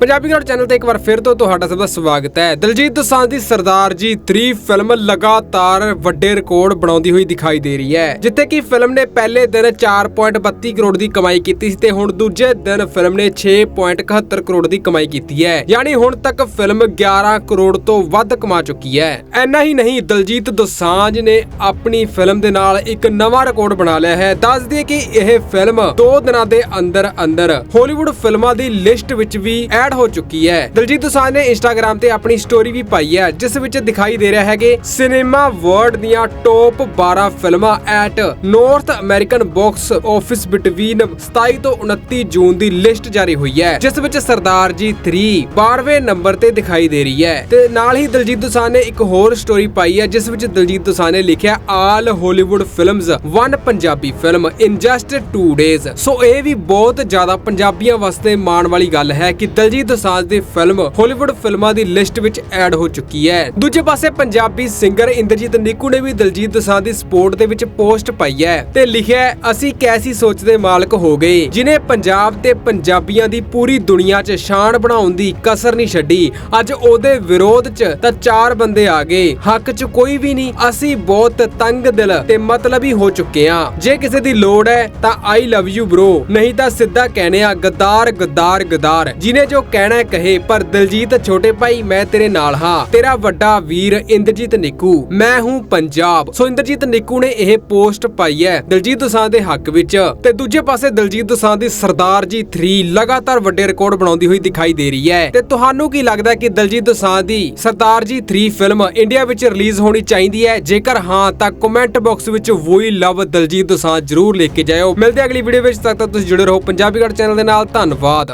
Punjabi ground channel ਤੇ ਇੱਕ ਵਾਰ ਫਿਰ ਤੋਂ ਤੁਹਾਡਾ ਸਭ ਦਾ ਸਵਾਗਤ ਹੈ। ਦਲਜੀਤ ਦੋਸਾਂਝ ਦੀ ਸਰਦਾਰ ਜੀ 3 ਫਿਲਮ ਲਗਾਤਾਰ ਵੱਡੇ ਰਿਕਾਰਡ ਬਣਾਉਂਦੀ ਹੋਈ ਦਿਖਾਈ ਦੇ ਰਹੀ ਹੈ, ਜਿੱਥੇ ਕਿ ਫਿਲਮ ਨੇ ਪਹਿਲੇ ਦਿਨ 4.32 ਕਰੋੜ ਦੀ ਕਮਾਈ ਕੀਤੀ ਸੀ ਤੇ ਹੁਣ ਦੂਜੇ ਦਿਨ ਫਿਲਮ ਨੇ 6.71 ਕਰੋੜ ਦੀ ਕਮਾਈ ਕੀਤੀ ਹੈ। ਯਾਨੀ ਹੁਣ ਤੱਕ ਫਿਲਮ 11 ਕਰੋੜ ਤੋਂ ਵੱਧ ਕਮਾ ਚੁੱਕੀ ਹੈ। ਐਨਾ ਹੀ ਨਹੀਂ, ਦਲਜੀਤ ਦੋਸਾਂਝ ਨੇ ਆਪਣੀ ਫਿਲਮ ਦੇ ਨਾਲ ਇੱਕ ਨਵਾਂ ਰਿਕਾਰਡ ਬਣਾ ਲਿਆ ਹੈ। ਦੱਸ ਦਈਏ ਕਿ ਇਹ ਫਿਲਮ 2 ਦਿਨਾਂ ਦੇ ਅੰਦਰ ਅੰਦਰ ਹਾਲੀਵੁੱਡ ਫਿਲਮਾਂ ਦੀ ਲਿਸਟ ਵਿੱਚ ਵੀ ਐਡ ਹੋ ਚੁੱਕੀ ਹੈ। ਦਲਜੀਤ ਦੋਸਾਂਝ ਨੇ ਇੰਸਟਾਗ੍ਰam ਤੇ ਆਪਣੀ ਸਟੋਰੀ ਵੀ ਪਾਈ ਹੈ, ਜਿਸ ਵਿੱਚ ਦਿਖਾਈ ਦੇ ਰਿਹਾ ਹੈ ਕਿ ਸਿਨੇਮਾ ਵਰਲਡ ਦੀਆਂ ਟੌਪ 12 ਫਿਲਮਾਂ at North American box office between 27 ਤੋਂ 29 ਜੂਨ ਦੀ ਲਿਸਟ ਜਾਰੀ ਹੋਈ ਹੈ, ਜਿਸ ਵਿੱਚ ਸਰਦਾਰ ਜੀ 3 12ਵੇਂ ਨੰਬਰ ਤੇ ਦਿਖਾਈ ਦੇ ਰਹੀ ਹੈ। ਤੇ ਨਾਲ ਹੀ ਦਲਜੀਤ ਦੋਸਾਂਝ ਨੇ ਇੱਕ ਹੋਰ ਸਟੋਰੀ ਪਾਈ ਹੈ, ਜਿਸ ਵਿੱਚ ਦਲਜੀਤ ਦੋਸਾਂਝ ਨੇ ਲਿਖਿਆ all Hollywood films one Punjabi film in just 2 days so ਇਹ ਵੀ ਬਹੁਤ ਜ਼ਿਆਦਾ ਪੰਜਾਬੀਆਂ ਵਾਸਤੇ ਮਾਣ ਵਾਲੀ ਗੱਲ ਹੈ ਕਿ ਦਲਜੀਤ ਦੋਸਾਂਝ ਦੀ ਫਿਲਮ ਹਾਲੀਵੁੱਡ ਫਿਲਮਾਂ ਦੀ ਲਿਸਟ ਵਿੱਚ ਐਡ ਹੋ ਚੁੱਕੀ ਹੈ। ਦੂਜੇ ਪਾਸੇ ਪੰਜਾਬੀ ਸਿੰਗਰ ਇੰਦਰਜੀਤ ਨਿੱਕੂ ਨੇ ਵੀ ਦਲਜੀਤ ਦੋਸਾਂਝ ਦੀ ਸਪੋਰਟ ਦੇ ਵਿੱਚ ਪੋਸਟ ਪਾਈ ਹੈ ਤੇ ਲਿਖਿਆ ਅਸੀਂ ਕੈਸੀ ਸੋਚ ਦੇ ਮਾਲਕ ਹੋ ਗਏ, ਜਿਨੇ ਪੰਜਾਬ ਤੇ ਪੰਜਾਬੀਆਂ ਦੀ ਪੂਰੀ ਦੁਨੀਆ 'ਚ ਸ਼ਾਨ ਬਣਾਉਣ ਦੀ ਕਸਰ ਨਹੀਂ ਛੱਡੀ। ਅੱਜ ਉਹਦੇ ਵਿਰੋਧ 'ਚ ਤਾਂ ਚਾਰ ਬੰਦੇ ਆ ਗਏ, ਹੱਕ 'ਚ ਕੋਈ ਵੀ ਨਹੀਂ। ਅਸੀਂ ਬਹੁਤ ਤੰਗ ਦਿਲ ਤੇ ਮਤਲਬੀ ਹੋ ਚੁੱਕੇ ਆ ਜੇ ਕਿਸੇ ਦੀ ਲੋੜ ਹੈ ਤਾਂ ਆਈ ਲਵ ਯੂ ਬ੍ਰੋ ਨਹੀਂ ਤਾਂ ਸਿੱਧਾ ਕਹਿਣੇ ਆ ਗਦਾਰ ਗਦਾਰ ਗਦਾਰ। ਜਿਨੇ ਜੋ ਕਹਿਣਾ ਕਹੇ, ਪਰ ਦਿਲਜੀਤ ਛੋਟੇ ਭਾਈ, ਮੈਂ ਤੇਰੇ ਨਾਲ ਹਾਂ। ਤੇਰਾ ਵੱਡਾ ਵੀਰ ਇੰਦਰਜੀਤ ਨਿੱਕੂ। ਮੈਂ ਹੂੰ ਪੰਜਾਬ। ਸੋ ਇੰਦਰਜੀਤ ਨਿੱਕੂ ਨੇ ਇਹ ਪੋਸਟ ਪਾਈ ਹੈ ਦਿਲਜੀਤ ਦੋਸਾਂ ਦੇ ਹੱਕ ਵਿੱਚ। ਤੇ ਦੂਜੇ ਪਾਸੇ ਦਿਲਜੀਤ ਦੋਸਾਂ ਦੀ ਸਰਦਾਰ ਜੀ 3 ਲਗਾਤਾਰ ਵੱਡੇ ਰਿਕਾਰਡ ਬਣਾਉਂਦੀ ਹੋਈ ਦਿਖਾਈ ਦੇ ਰਹੀ ਹੈ। ਤੇ ਤੁਹਾਨੂੰ ਕੀ ਲੱਗਦਾ ਕਿ ਦਿਲਜੀਤ ਦੋਸਾਂ ਦੀ ਸਰਦਾਰ ਜੀ 3 ਫਿਲਮ ਇੰਡੀਆ ਵਿੱਚ ਰਿਲੀਜ਼ ਹੋਣੀ ਚਾਹੀਦੀ ਹੈ? ਜੇਕਰ ਹਾਂ, ਤਾਂ ਕਮੈਂਟ ਬਾਕਸ ਵਿੱਚ ਵੋਈ ਲਵ ਦਿਲਜੀਤ ਦੋਸਾਂ ਜਰੂਰ ਲਿਖ ਕੇ ਜਾਇਓ। ਮਿਲਦੇ ਅਗਲੀ ਵੀਡੀਓ ਵਿੱਚ ਤੱਕ ਤੱਕ ਤੁਸੀਂ ਜੁੜੇ ਰਹੋ ਪੰਜਾਬੀ ਚੈਨਲ ਦੇ ਨਾਲ। ਧੰਨਵਾਦ।